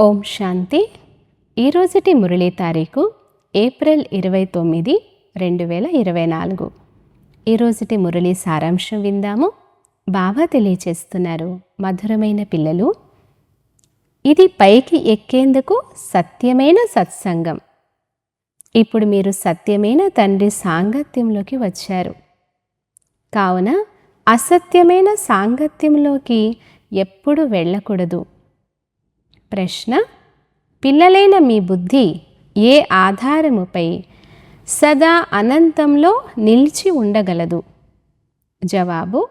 ఓం శాంతి. ఈరోజుటి మురళీ తారీఖు ఏప్రిల్ ఇరవై తొమ్మిది రెండు వేల ఇరవై నాలుగు. ఈరోజుటి మురళీ సారాంశం విందాము. బాబా తెలియచేస్తున్నారు మధురమైన పిల్లలు. ఇది పైకి ఎక్కేందుకు సత్యమైన సత్సంగం. ఇప్పుడు మీరు సత్యమైన తండ్రి సాంగత్యంలోకి వచ్చారు. కావున అసత్యమైన సాంగత్యంలోకి ఎప్పుడు వెళ్ళకూడదు. ప్రశ్న పిల్లలైన మీ బుద్ధి ఏ ఆధారముపై సదా అనంతంలో నిలిచి ఉండగలదు? జవాబు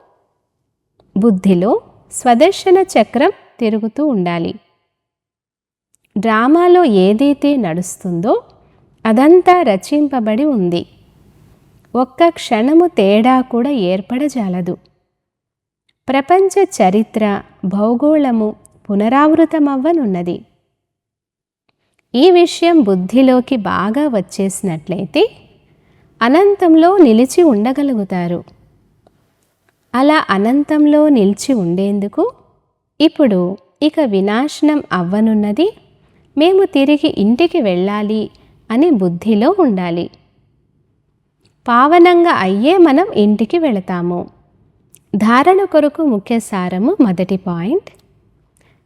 బుద్ధిలో స్వదర్శన చక్రం తిరుగుతూ ఉండాలి. డ్రామాలో ఏదైతే నడుస్తుందో అదంతా రచింపబడి ఉంది. ఒక్క క్షణము తేడా కూడా ఏర్పడజాలదు. ప్రపంచ చరిత్ర భౌగోళము పునరావృతమవ్వనున్నది. ఈ విషయం బుద్ధిలోకి బాగా వచ్చేసినట్లయితే అనంతంలో నిలిచి ఉండగలుగుతారు. అలా అనంతంలో నిలిచి ఉండేందుకు ఇప్పుడు ఇక వినాశనం అవ్వనున్నది. మేము తిరిగి ఇంటికి వెళ్ళాలి అని బుద్ధిలో ఉండాలి. పావనంగా అయ్యే మనం ఇంటికి వెళతాము. ధారణ కొరకు ముఖ్య సారము మొదటి పాయింట్.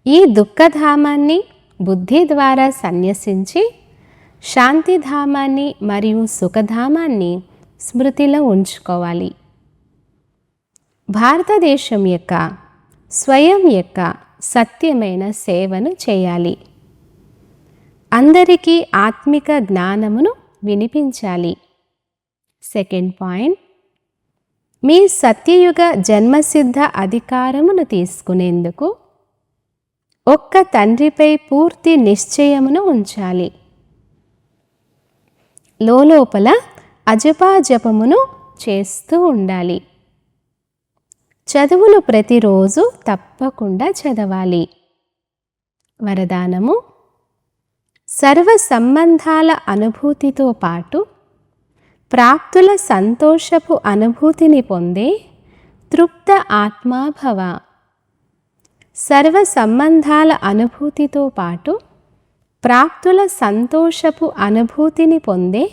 ఈ దుఃఖధామాన్ని బుద్ధి ద్వారా సన్యసించి శాంతిధామాన్ని మరియు సుఖధామాన్ని స్మృతిలో ఉంచుకోవాలి. భారతదేశం యొక్క స్వయం యొక్క సత్యమైన సేవను చేయాలి. అందరికీ ఆత్మిక జ్ఞానమును వినిపించాలి. సెకండ్ పాయింట్ మీ సత్యయుగ జన్మసిద్ధ అధికారమును తీసుకునేందుకు ఒక్క తండ్రిపై పూర్తి నిశ్చయమును ఉంచాలి. లోపల అజపాజపమును చేస్తూ ఉండాలి. చదువులు ప్రతిరోజు తప్పకుండా చదవాలి. వరదానము సర్వ సంబంధాల అనుభూతితో పాటు ప్రాప్తుల సంతోషపు అనుభూతిని పొందే తృప్త ఆత్మాభవ సర్వ సంబంధాల అనుభూతితో పాటు ప్రాప్తుల సంతోషపు అనుభూతిని పొందే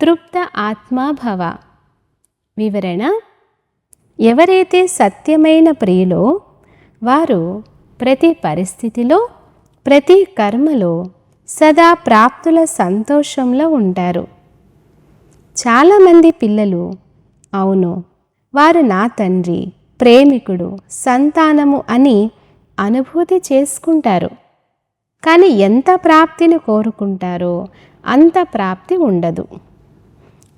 తృప్త ఆత్మాభవ వివరణ ఎవరైతే సత్యమైన ప్రియులో వారు ప్రతి పరిస్థితిలో ప్రతి కర్మలో సదా ప్రాప్తుల సంతోషంలో ఉంటారు. చాలామంది పిల్లలు అవును వారు నా తండ్రి ప్రేమికుడు సంతానము అని అనుభూతి చేసుకుంటారు. కానీ ఎంత ప్రాప్తిని కోరుకుంటారో అంత ప్రాప్తి ఉండదు.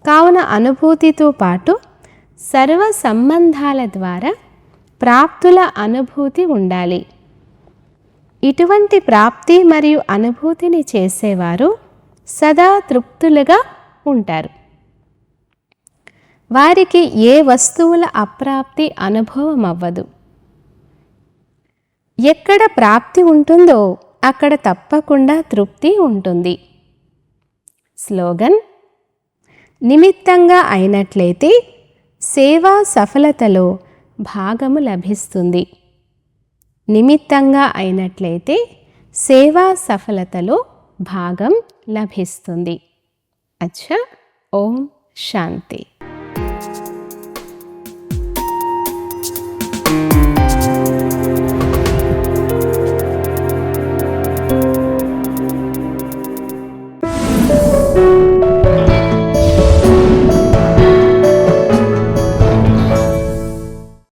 కావున అనుభూతితో పాటు సర్వ సంబంధాల ద్వారా ప్రాప్తుల అనుభూతి ఉండాలి. ఇటువంటి ప్రాప్తి మరియు అనుభూతిని చేసేవారు సదా తృప్తులుగా ఉంటారు. వారికి ఏ వస్తువుల అప్రాప్తి అనుభవం అవ్వదు ఎక్కడ ప్రాప్తి ఉంటుందో అక్కడ తప్పకుండా తృప్తి ఉంటుంది. స్లోగన్ నిమిత్తంగా అయినట్లయితే సేవా సఫలతలో భాగము లభిస్తుంది. నిమిత్తంగా అయినట్లయితే సేవా సఫలతలో భాగం లభిస్తుంది. అచ్చా ఓం శాంతి.